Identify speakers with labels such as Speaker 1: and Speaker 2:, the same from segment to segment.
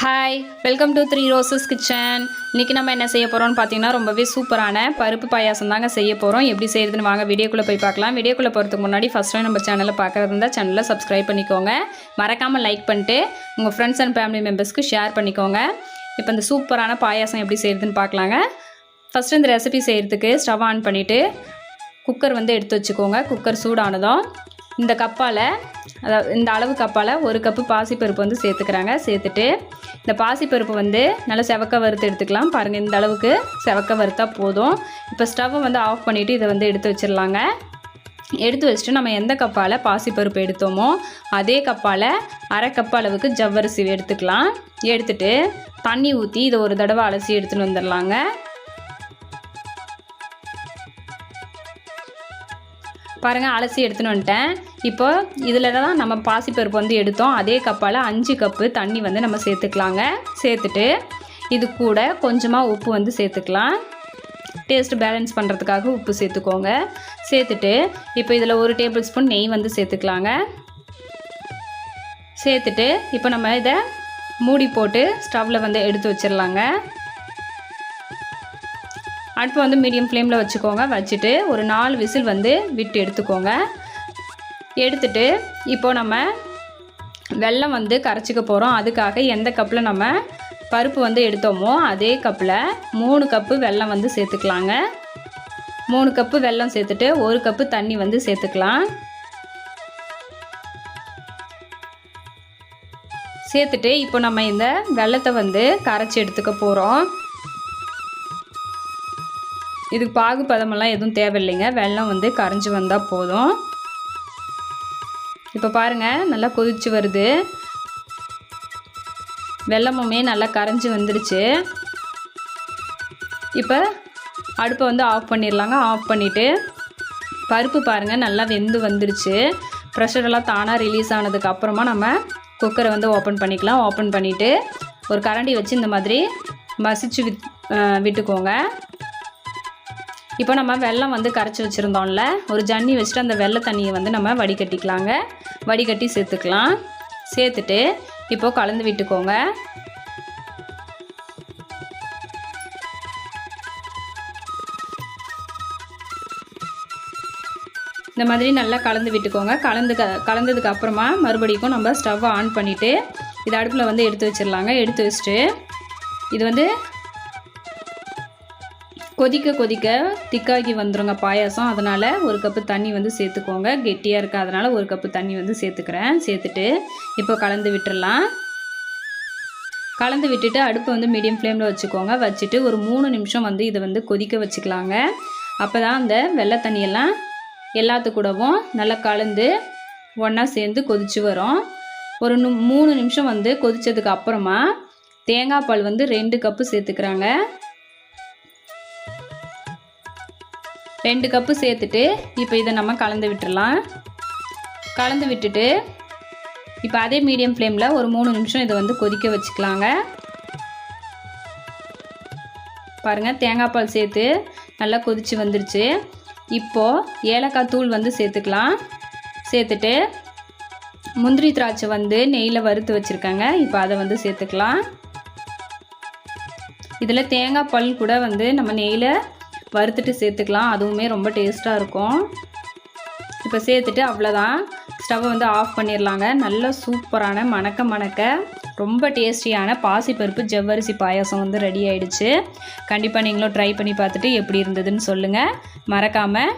Speaker 1: Hi welcome to three roses kitchen இன்றைக்கி நம்ம என்ன செய்ய போகிறோம்னு பார்த்தீங்கன்னா ரொம்பவே சூப்பரான பருப்பு பாயாசம் தாங்க செய்ய போகிறோம் எப்படி செய்கிறதுன்னு வாங்க வீடியோக்குள்ளே போய் பார்க்கலாம். வீடியோக்குள்ளே போகிறதுக்கு முன்னாடி ஃபஸ்ட் டைம் நம்ம சேனலை பார்க்குறது இருந்தால் சேனலை சப்ஸ்கிரைப் பண்ணிக்கோங்க. மறக்காமல் லைக் பண்ணிட்டு உங்கள் ஃப்ரெண்ட்ஸ் அண்ட் ஃபேமிலி மெம்பர்ஸ்க்கு ஷேர் பண்ணிக்கோங்க. இப்போ இந்த சூப்பரான பாயாசம் எப்படி செய்கிறதுன்னு பார்க்கலாங்க. ஃபஸ்ட்டு இந்த ரெசிபி செய்கிறதுக்கு ஸ்டவ் ஆன் பண்ணிவிட்டு குக்கர் வந்து எடுத்து வச்சுக்கோங்க. குக்கர் சூடானதும் இந்த கப்பால் அதாவது இந்த அளவு கப்பால் ஒரு கப்பு பாசிப்பருப்பு வந்து சேர்த்துக்கிறாங்க. சேர்த்துட்டு இந்த பாசிப்பருப்பு வந்து நல்லா செவக்க வறுத்து எடுத்துக்கலாம். பாருங்கள் இந்த அளவுக்கு செவக்க வறுத்தா போதும். இப்போ ஸ்டவ்வை வந்து ஆஃப் பண்ணிவிட்டு இதை வந்து எடுத்து வச்சிடலாங்க. எடுத்து வச்சுட்டு நம்ம எந்த கப்பால் பாசிப்பருப்பு எடுத்தோமோ அதே கப்பால் அரை கப் அளவுக்கு ஜவ்வரிசி எடுத்துக்கலாம். எடுத்துட்டு தண்ணி ஊற்றி இதை ஒரு தடவை அலசி எடுத்துகிட்டு வந்துடலாங்க. பாருங்கள் அலசி எடுத்துன்னு வந்துட்டேன். இப்போ இதில் தான் நம்ம பாசிப்பருப்பு வந்து எடுத்தோம். அதே கப்பால் அஞ்சு கப்பு தண்ணி வந்து நம்ம சேர்த்துக்கலாங்க. சேர்த்துட்டு இது கூட கொஞ்சமாக உப்பு வந்து சேர்த்துக்கலாம். டேஸ்ட் பேலன்ஸ் பண்ணுறதுக்காக உப்பு சேர்த்துக்கோங்க. சேர்த்துட்டு இப்போ இதில் ஒரு டேபிள் ஸ்பூன் நெய் வந்து சேர்த்துக்கலாங்க. சேர்த்துட்டு இப்போ நம்ம இதை மூடி போட்டு ஸ்டவ்வில் வந்து எடுத்து வச்சிடலாங்க. அடுப்பு வந்து மீடியம் ஃப்ளேமில் வச்சுக்கோங்க. வச்சுட்டு ஒரு நாலு விசில் வந்து விட்டு எடுத்துக்கோங்க. எடுத்துட்டு இப்போ நம்ம வெல்லம் வந்து கரைச்சிக்க போகிறோம் அதுக்காக எந்த கப்பில் நம்ம பருப்பு வந்து எடுத்தோமோ அதே கப்பில் மூணு கப்பு வெல்லம் வந்து சேர்த்துக்கலாங்க. மூணு கப்பு வெல்லம் சேர்த்துட்டு ஒரு கப்பு தண்ணி வந்து சேர்த்துக்கலாம். சேர்த்துட்டு இப்போ நம்ம இந்த வெள்ளத்தை வந்து கரைச்சி எடுத்துக்க போகிறோம் இதுக்கு பாகு பதமெல்லாம் எதுவும் தேவையில்லைங்க. வெள்ளம் வந்து கரைஞ்சி வந்தால் போதும். இப்போ பாருங்கள் நல்லா கொதிச்சு வருது. வெள்ளமுமே நல்லா கரைஞ்சி வந்துடுச்சு இப்போ அடுப்பை வந்து ஆஃப் பண்ணிடலாங்க. ஆஃப் பண்ணிவிட்டு பருப்பு பாருங்கள் நல்லா வெந்து வந்துடுச்சு ப்ரெஷரெல்லாம் தானாக ரிலீஸ் ஆனதுக்கு அப்புறமா நம்ம குக்கரை வந்து ஓப்பன் பண்ணிக்கலாம். ஓப்பன் பண்ணிவிட்டு ஒரு கரண்டி வச்சு இந்த மாதிரி மசிச்சு விட் விட்டுக்கோங்க. இப்போ நம்ம வெள்ளம் வந்து கரைச்சி வச்சுருந்தோம்ல ஒரு ஜன்னி வச்சுட்டு அந்த வெள்ளை தண்ணியை வந்து நம்ம வடிகட்டிக்கலாங்க. வடிகட்டி சேர்த்துக்கலாம். சேர்த்துட்டு இப்போது கலந்து விட்டுக்கோங்க. இந்த மாதிரி நல்லா கலந்து விட்டுக்கோங்க. கலந்து க கலந்ததுக்கு அப்புறமா மறுபடியும் நம்ம ஸ்டவ்வை ஆன் பண்ணிவிட்டு இது அடுப்பில் வந்து எடுத்து வச்சிடலாங்க எடுத்து வச்சுட்டு இது வந்து கொதிக்க கொதிக்க திக்காகி வந்துடுங்க பாயாசம். அதனால் ஒரு கப்பு தண்ணி வந்து சேர்த்துக்கோங்க. கெட்டியாக இருக்குது அதனால் ஒரு கப்பு தண்ணி வந்து சேர்த்துக்கிறேன். சேர்த்துட்டு இப்போ கலந்து விட்டுடலாம் கலந்து விட்டுட்டு அடுப்பு வந்து மீடியம் ஃப்ளேமில் வச்சுக்கோங்க. வச்சுட்டு ஒரு மூணு நிமிஷம் வந்து இதை வந்து கொதிக்க வச்சுக்கலாங்க. அப்போ தான் அந்த வெள்ளை தண்ணியெல்லாம் எல்லாத்து கூடவும் நல்லா கலந்து ஒன்றா சேர்ந்து கொதிச்சு வரும். ஒரு மூணு நிமிஷம் வந்து கொதித்ததுக்கு அப்புறமா தேங்காய் பால் வந்து ரெண்டு கப்பு சேர்த்துக்கிறாங்க. ரெண்டு கப்பு சேர்த்துட்டு இப்போ இதை நம்ம கலந்து விட்டுடலாம் கலந்து விட்டுட்டு இப்போ அதே மீடியம் ஃப்ளேமில் ஒரு மூணு நிமிஷம் இதை வந்து கொதிக்க வச்சுக்கலாங்க. பாருங்கள் தேங்காய் பால் சேர்த்து நல்லா கொதித்து வந்துருச்சு. இப்போது ஏலக்காய் தூள் வந்து சேர்த்துக்கலாம். சேர்த்துட்டு முந்திரி திராட்சை வந்து நெய்யில் வறுத்து வச்சுருக்காங்க. இப்போ அதை வந்து சேர்த்துக்கலாம். இதில் தேங்காய் பால் கூட வந்து நம்ம நெய்யில் வறுத்துட்டு சேர்த்துக்கலாம். அதுவுமே ரொம்ப டேஸ்ட்டாக இருக்கும். இப்போ சேர்த்துட்டு அவ்வளோதான் ஸ்டவ்வை வந்து ஆஃப் பண்ணிடலாங்க நல்ல சூப்பரான மணக்க மணக்க ரொம்ப டேஸ்டியான பாசிப்பருப்பு ஜவ்வரிசி பாயாசம் வந்து ரெடி ஆகிடுச்சு கண்டிப்பாக நீங்களும் ட்ரை பண்ணி பார்த்துட்டு எப்படி இருந்ததுன்னு சொல்லுங்கள் மறக்காமல்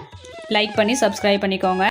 Speaker 1: லைக் பண்ணி சப்ஸ்கிரைப் பண்ணிக்கோங்க.